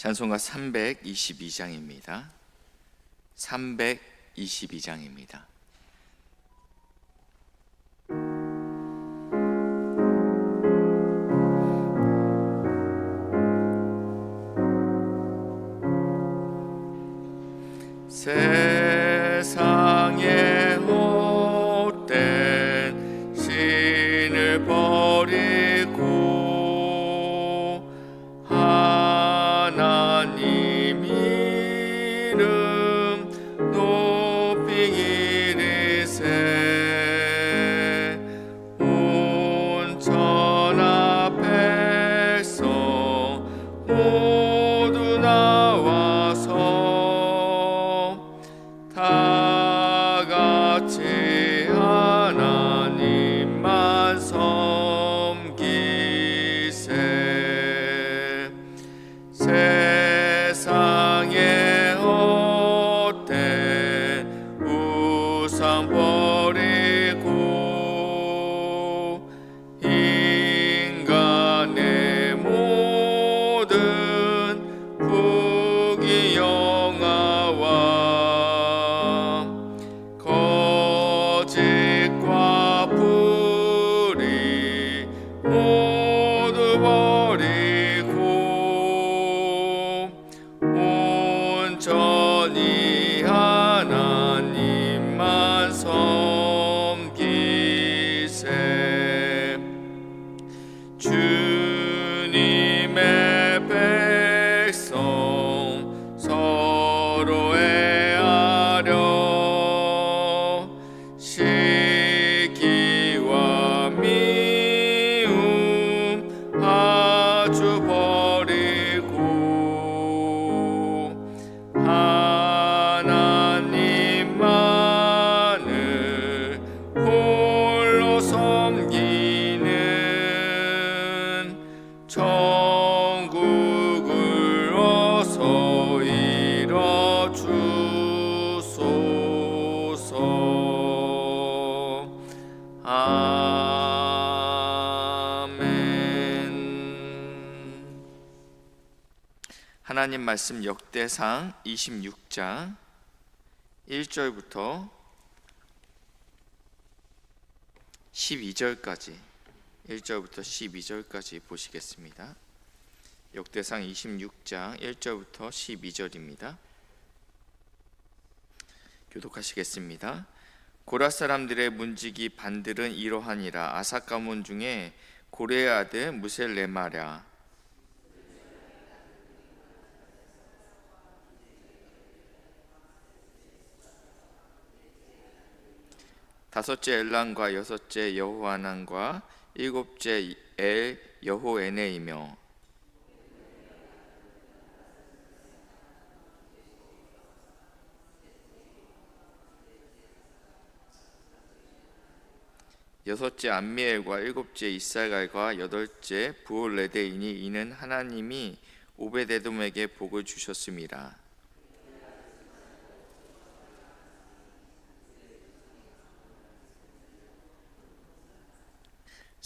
찬송가 322장입니다. 322장입니다. 세 말씀 역대상 26장 1절부터 12절까지 1절부터 12절까지 보시겠습니다. 역대상 26장 1절부터 12절입니다. 교독하시겠습니다. 고라 사람들의 문지기 반들은 이러하니라 아삭 가문 중에 고레의 아들 무셀레마랴 다섯째 엘란과 여섯째 여호하난과 일곱째 엘 여호에네이며 여섯째 암미엘과 일곱째 이살갈과 여덟째 부올레데이니 이는 하나님이 오베데돔에게 복을 주셨습니다.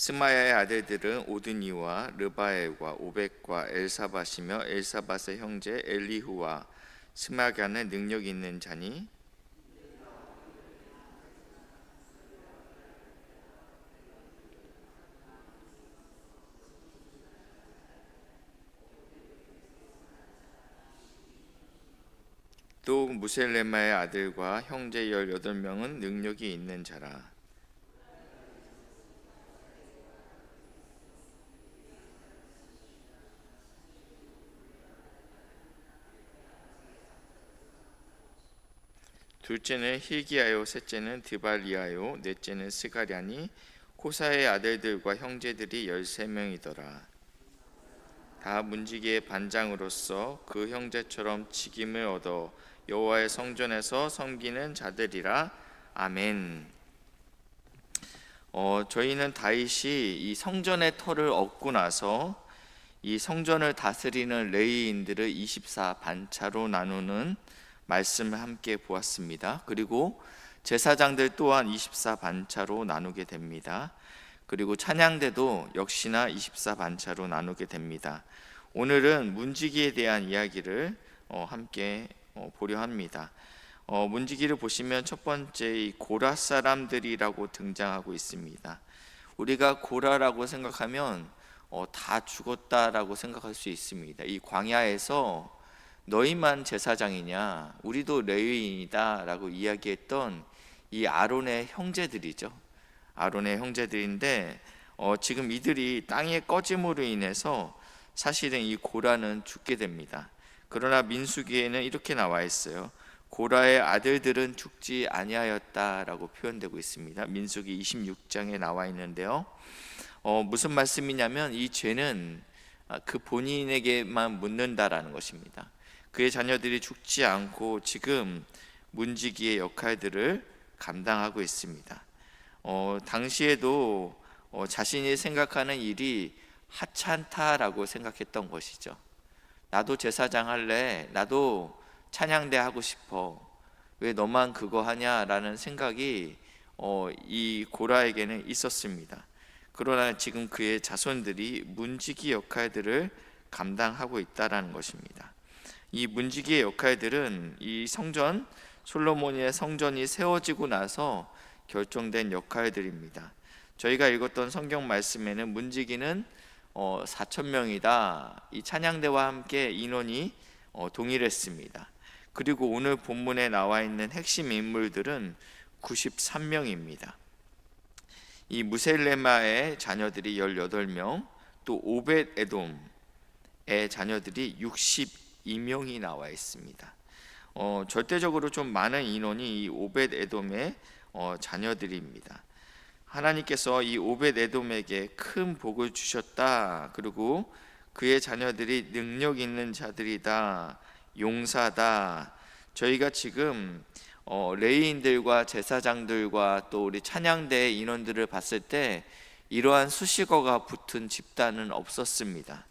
스마야의 아들들은 오드니와 르바엘과 오백과 엘사밧이며 엘사밧의 형제 엘리후와 스마간의 능력 있는 자니? 또 무셀레마의 아들과 형제 열여덟 명은 능력이 있는 자라 둘째는 힐기야요, 셋째는 드발리야요, 넷째는 스가랴니 코사의 아들들과 형제들이 열세 명이더라. 다 문지기의 반장으로서 그 형제처럼 직임을 얻어 여호와의 성전에서 섬기는 자들이라. 아멘. 어, 저희는 다윗이 이 성전의 터를 얻고 나서 이 성전을 다스리는 레위인들을 24 반차로 나누는 말씀을 함께 보았습니다. 그리고 제사장들 또한 24 반차로 나누게 됩니다. 그리고 찬양대도 역시나 24 반차로 나누게 됩니다. 오늘은 문지기에 대한 이야기를 어, 함께 어, 보려 합니다. 어, 문지기를 보시면 첫 번째 이 고라 사람들이라고 등장하고 있습니다. 우리가 고라라고 생각하면 어, 다 죽었다라고 생각할 수 있습니다. 이 광야에서 너희만 제사장이냐? 우리도 레위인이다라고 이야기했던 이 아론의 형제들이죠. 아론의 형제들인데 어, 지금 이들이 땅의 꺼짐으로 인해서 사실은 이 고라는 죽게 됩니다. 그러나 민수기에는 이렇게 나와 있어요. 고라의 아들들은 죽지 아니하였다라고 표현되고 있습니다. 민수기 26장에 나와 있는데요. 어, 무슨 말씀이냐면 이 죄는 아, 그 본인에게만 묻는다라는 것입니다. 그의 자녀들이 죽지 않고 지금 문지기의 역할들을 감당하고 있습니다. 어, 당시에도 어, 자신이 생각하는 일이 하찮다라고 생각했던 것이죠. 나도 제사장 할래. 나도 찬양대 하고 싶어. 왜 너만 그거 하냐라는 생각이 어, 이 고라에게는 있었습니다. 그러나 지금 그의 자손들이 문지기 역할들을 감당하고 있다라는 것입니다. 이 문지기의 역할들은 이 성전 솔로몬의 성전이 세워지고 나서 결정된 역할들입니다. 저희가 읽었던 성경 말씀에는 문지기는 어, 4천 명이다. 이 찬양대와 함께 인원이 어, 동일했습니다. 그리고 오늘 본문에 나와 있는 핵심 인물들은 93명입니다. 이 무셀레마의 자녀들이 18명, 또 오벳 에돔의 자녀들이 62명이 나와 있습니다. 어, 절대적으로 좀 많은 인원이 이 오벳 에돔의 어, 자녀들입니다. 하나님께서 이 오벳 에돔에게 큰 복을 주셨다. 그리고 그의 자녀들이 능력 있는 자들이다. 용사다. 저희가 지금 어, 레이인들과 제사장들과 또 우리 찬양대 인원들을 봤을 때 이러한 수식어가 붙은 집단은 없었습니다.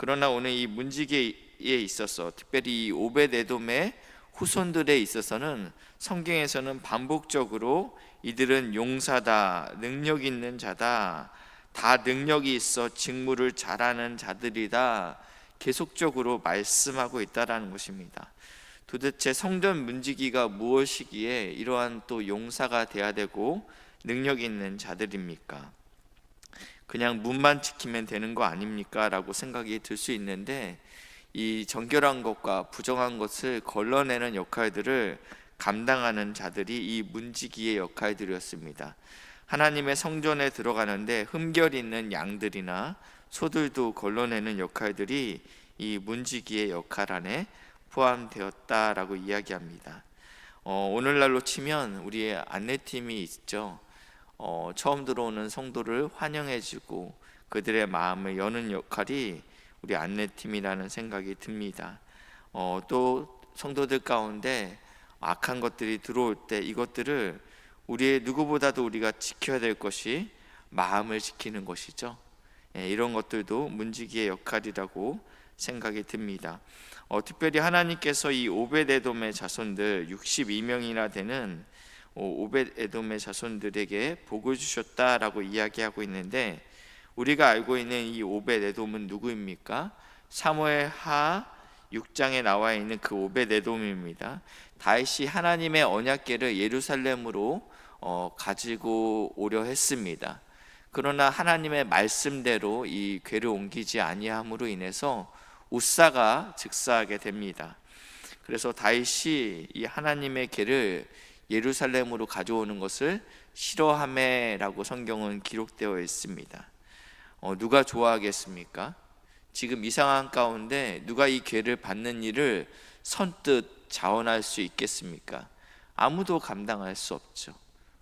그러나 오늘 이 문지기에 있어서 특별히 이 오벳 에돔의 후손들에 있어서는 성경에서는 반복적으로 이들은 용사다, 능력 있는 자다, 다 능력이 있어 직무를 잘하는 자들이다 계속적으로 말씀하고 있다라는 것입니다. 도대체 성전 문지기가 무엇이기에 이러한 또 용사가 돼야 되고 능력 있는 자들입니까? 그냥 문만 지키면 되는 거 아닙니까? 라고 생각이 들 수 있는데 이 정결한 것과 부정한 것을 걸러내는 역할들을 감당하는 자들이 이 문지기의 역할들이었습니다. 하나님의 성전에 들어가는데 흠결 있는 양들이나 소들도 걸러내는 역할들이 이 문지기의 역할 안에 포함되었다라고 이야기합니다. 어, 오늘날로 치면 우리의 안내팀이 있죠. 어, 처음 들어오는 성도를 환영해주고 그들의 마음을 여는 역할이 우리 안내팀이라는 생각이 듭니다. 어, 또 성도들 가운데 악한 것들이 들어올 때 이것들을 우리의 누구보다도 우리가 지켜야 될 것이 마음을 지키는 것이죠. 예, 이런 것들도 문지기의 역할이라고 생각이 듭니다. 어, 특별히 하나님께서 이 오벳에돔의 자손들 62명이나 되는 오벳 에돔의 자손들에게 복을 주셨다라고 이야기하고 있는데 우리가 알고 있는 이 오벳 에돔은 누구입니까? 사무엘 하 6장에 나와 있는 그 오벳 에돔입니다. 다윗이 하나님의 언약궤를 예루살렘으로 어, 가지고 오려 했습니다. 그러나 하나님의 말씀대로 이 궤를 옮기지 아니함으로 인해서 우사가 즉사하게 됩니다. 그래서 다윗이 이 하나님의 궤를 예루살렘으로 가져오는 것을 싫어함에라고 성경은 기록되어 있습니다. 어, 누가 좋아하겠습니까? 지금 이 상황 가운데 누가 이 궤를 받는 일을 선뜻 자원할 수 있겠습니까? 아무도 감당할 수 없죠.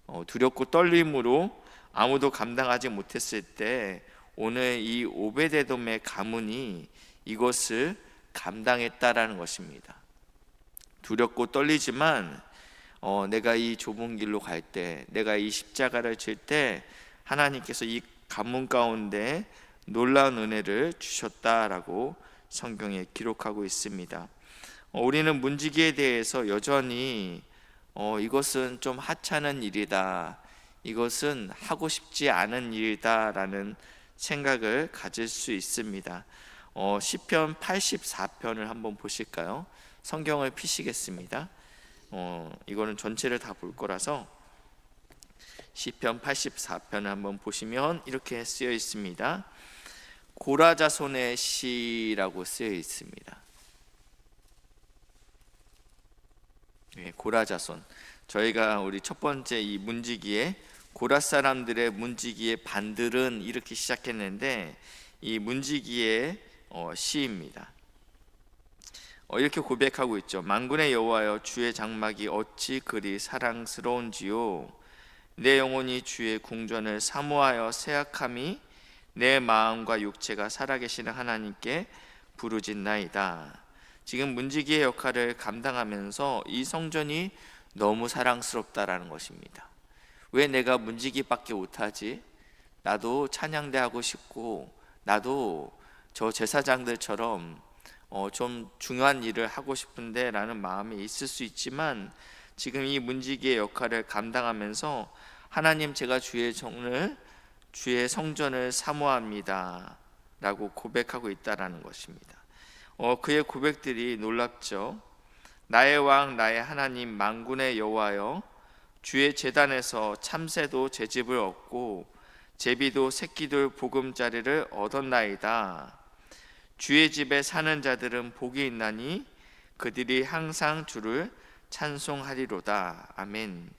어, 두렵고 떨림으로 아무도 감당하지 못했을 때 오늘 이 오베데돔의 가문이 이것을 감당했다라는 것입니다. 두렵고 떨리지만 어, 내가 이 좁은 길로 갈 때, 내가 이 십자가를 질 때 하나님께서 이 가문 가운데 놀라운 은혜를 주셨다라고 성경에 기록하고 있습니다. 어, 우리는 문지기에 대해서 여전히 어, 이것은 좀 하찮은 일이다. 이것은 하고 싶지 않은 일이다라는 생각을 가질 수 있습니다. 어, 시편 84편을 한번 보실까요? 성경을 피시겠습니다. 어, 이거는 전체를 다 볼 거라서 시편 84편을 한번 보시면 이렇게 쓰여 있습니다. 고라자손의 시라고 쓰여 있습니다. 네, 고라자손. 저희가 우리 첫 번째 이 문지기에 고라 사람들의 문지기의 반들은 이렇게 시작했는데 이 문지기의 어, 시입니다. 어, 이렇게 고백하고 있죠. 만군의 여호와여 주의 장막이 어찌 그리 사랑스러운지요. 내 영혼이 주의 궁전을 사모하여 새약함이 내 마음과 육체가 살아계시는 하나님께 부르짖나이다. 지금 문지기의 역할을 감당하면서 이 성전이 너무 사랑스럽다라는 것입니다. 왜 내가 문지기밖에 못하지? 나도 찬양대 하고 싶고 나도 저 제사장들처럼 어, 좀 중요한 일을 하고 싶은데 라는 마음이 있을 수 있지만 지금 이 문지기의 역할을 감당하면서 하나님 제가 주의 정을 주의 성전을 사모합니다 라고 고백하고 있다라는 것입니다. 어, 그의 고백들이 놀랍죠. 나의 왕 나의 하나님 만군의 여호와여 주의 재단에서 참새도 제 집을 얻고 제비도 새끼들 보금자리를 얻었나이다. 주의 집에 사는 자들은 복이 있나니 그들이 항상 주를 찬송하리로다. 아멘.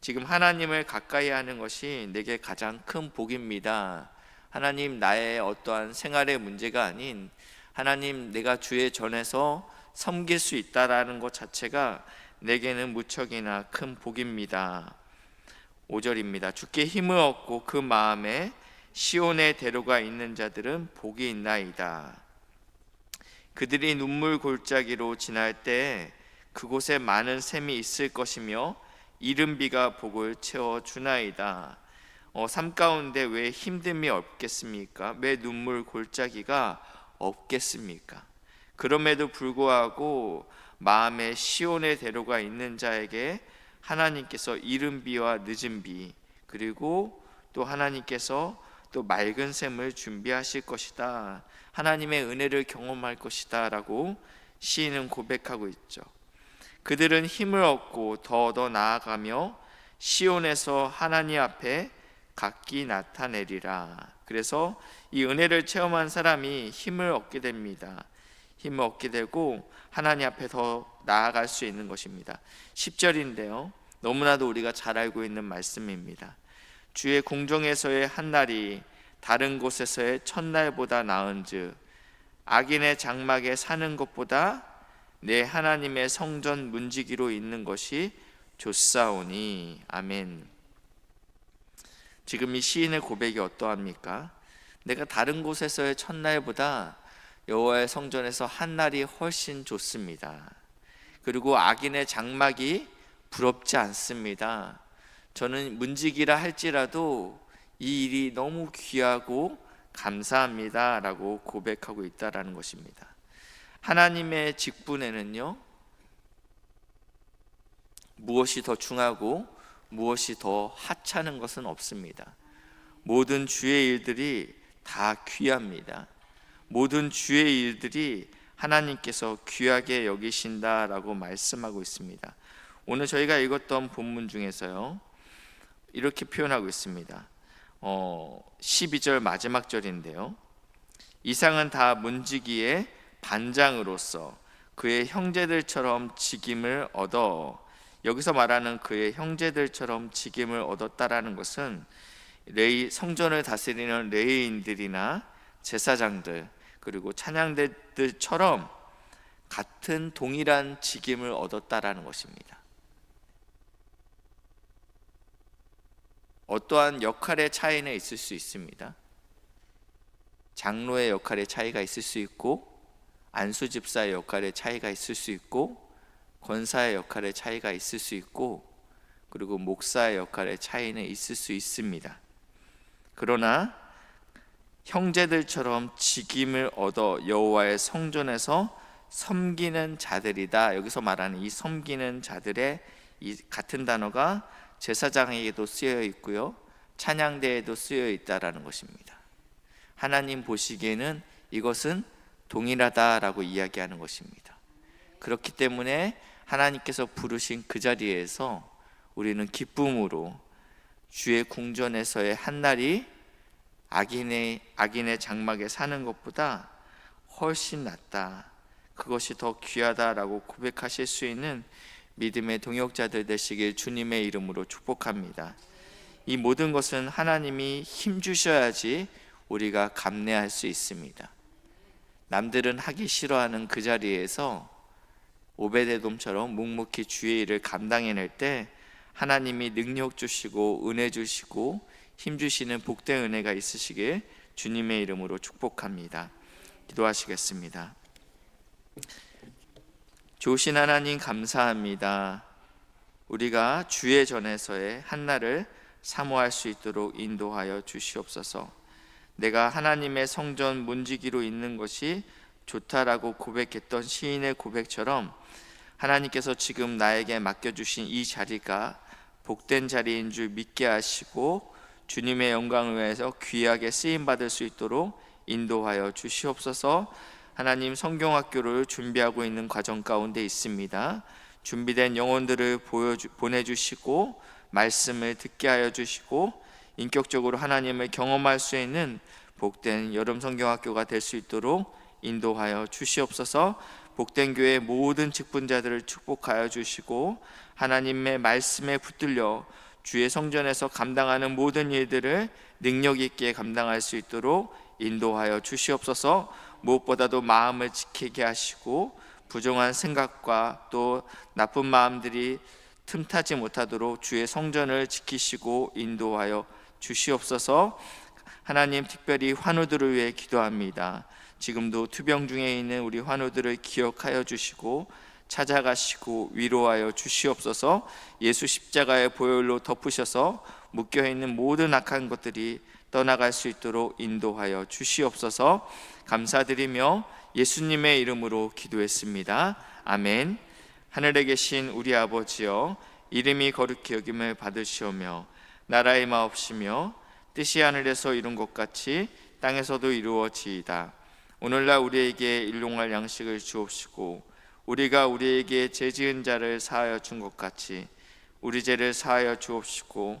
지금 하나님을 가까이 하는 것이 내게 가장 큰 복입니다. 하나님 나의 어떠한 생활의 문제가 아닌 하나님 내가 주의 전에서 섬길 수 있다라는 것 자체가 내게는 무척이나 큰 복입니다. 5절입니다. 주께 힘을 얻고 그 마음에 시온의 대로가 있는 자들은 복이 있나이다. 그들이 눈물 골짜기로 지날 때 그곳에 많은 샘이 있을 것이며 이른 비가 복을 채워 주나이다. 어, 삶 가운데 왜 힘듦이 없겠습니까? 왜 눈물 골짜기가 없겠습니까? 그럼에도 불구하고 마음에 시온의 대로가 있는 자에게 하나님께서 이른 비와 늦은 비 그리고 또 하나님께서 또 맑은 샘을 준비하실 것이다. 하나님의 은혜를 경험할 것이다라고 시인은 고백하고 있죠. 그들은 힘을 얻고 더 더 나아가며 시온에서 하나님 앞에 각기 나타내리라. 그래서 이 은혜를 체험한 사람이 힘을 얻게 됩니다. 힘을 얻게 되고 하나님 앞에 더 나아갈 수 있는 것입니다. 10절인데요. 너무나도 우리가 잘 알고 있는 말씀입니다. 주의 궁정에서의 한 날이 다른 곳에서의 첫날보다 나은즉 악인의 장막에 사는 것보다 내 하나님의 성전 문지기로 있는 것이 좋사오니 아멘. 지금 이 시인의 고백이 어떠합니까? 내가 다른 곳에서의 첫날보다 여호와의 성전에서 한 날이 훨씬 좋습니다. 그리고 악인의 장막이 부럽지 않습니다. 저는 문지기라 할지라도 이 일이 너무 귀하고 감사합니다라고 고백하고 있다라는 것입니다. 하나님의 직분에는요 무엇이 더 중하고 무엇이 더 하찮은 것은 없습니다. 모든 주의 일들이 다 귀합니다. 모든 주의 일들이 하나님께서 귀하게 여기신다라고 말씀하고 있습니다. 오늘 저희가 읽었던 본문 중에서요. 이렇게 표현하고 있습니다. 어, 12절 마지막 절인데요. 이상은 다 문지기의 반장으로서 그의 형제들처럼 직임을 얻어 여기서 말하는 그의 형제들처럼 직임을 얻었다라는 것은 레이 성전을 다스리는 레이인들이나 제사장들 그리고 찬양대들처럼 같은 동일한 직임을 얻었다라는 것입니다. 어떠한 역할의 차이는 있을 수 있습니다. 장로의 역할의 차이가 있을 수 있고 안수 집사의 역할의 차이가 있을 수 있고 권사의 역할의 차이가 있을 수 있고 그리고 목사의 역할의 차이는 있을 수 있습니다. 그러나 형제들처럼 직임을 얻어 여호와의 성전에서 섬기는 자들이다. 여기서 말하는 이 섬기는 자들의 이 같은 단어가 제사장에게도 쓰여 있고요. 찬양대에도 쓰여 있다라는 것입니다. 하나님 보시기에는 이것은 동일하다라고 이야기하는 것입니다. 그렇기 때문에 하나님께서 부르신 그 자리에서 우리는 기쁨으로 주의 궁전에서의 한 날이 악인의 악인의 장막에 사는 것보다 훨씬 낫다. 그것이 더 귀하다라고 고백하실 수 있는 믿음의 동역자들 되시길 주님의 이름으로 축복합니다. 이 모든 것은 하나님이 힘 주셔야지 우리가 감내할 수 있습니다. 남들은 하기 싫어하는 그 자리에서 오베데돔처럼 묵묵히 주의 일을 감당해낼 때 하나님이 능력 주시고 은혜 주시고 힘 주시는 복된 은혜가 있으시길 주님의 이름으로 축복합니다. 기도하시겠습니다. 좋으신 하나님 감사합니다. 우리가 주의 전에서의 한날을 사모할 수 있도록 인도하여 주시옵소서. 내가 하나님의 성전 문지기로 있는 것이 좋다라고 고백했던 시인의 고백처럼 하나님께서 지금 나에게 맡겨주신 이 자리가 복된 자리인 줄 믿게 하시고 주님의 영광을 위해서 귀하게 쓰임 받을 수 있도록 인도하여 주시옵소서. 하나님 성경학교를 준비하고 있는 과정 가운데 있습니다. 준비된 영혼들을 보여주, 보내주시고 말씀을 듣게 하여 주시고 인격적으로 하나님을 경험할 수 있는 복된 여름 성경학교가 될 수 있도록 인도하여 주시옵소서. 복된 교회 모든 직분자들을 축복하여 주시고 하나님의 말씀에 붙들려 주의 성전에서 감당하는 모든 일들을 능력 있게 감당할 수 있도록 인도하여 주시옵소서. 무엇보다도 마음을 지키게 하시고 부정한 생각과 또 나쁜 마음들이 틈타지 못하도록 주의 성전을 지키시고 인도하여 주시옵소서. 하나님 특별히 환우들을 위해 기도합니다. 지금도 투병 중에 있는 우리 환우들을 기억하여 주시고 찾아가시고 위로하여 주시옵소서. 예수 십자가의 보혈로 덮으셔서 묶여 있는 모든 악한 것들이 떠나갈 수 있도록 인도하여 주시옵소서. 감사드리며 예수님의 이름으로 기도했습니다. 아멘. 하늘에 계신 우리 아버지여 이름이 거룩히 여김을 받으시오며 나라의 마옵시며 뜻이 하늘에서 이룬 것 같이 땅에서도 이루어지이다. 오늘날 우리에게 일용할 양식을 주옵시고 우리가 우리에게 죄 지은 자를 사하여 준 것 같이 우리 죄를 사하여 주옵시고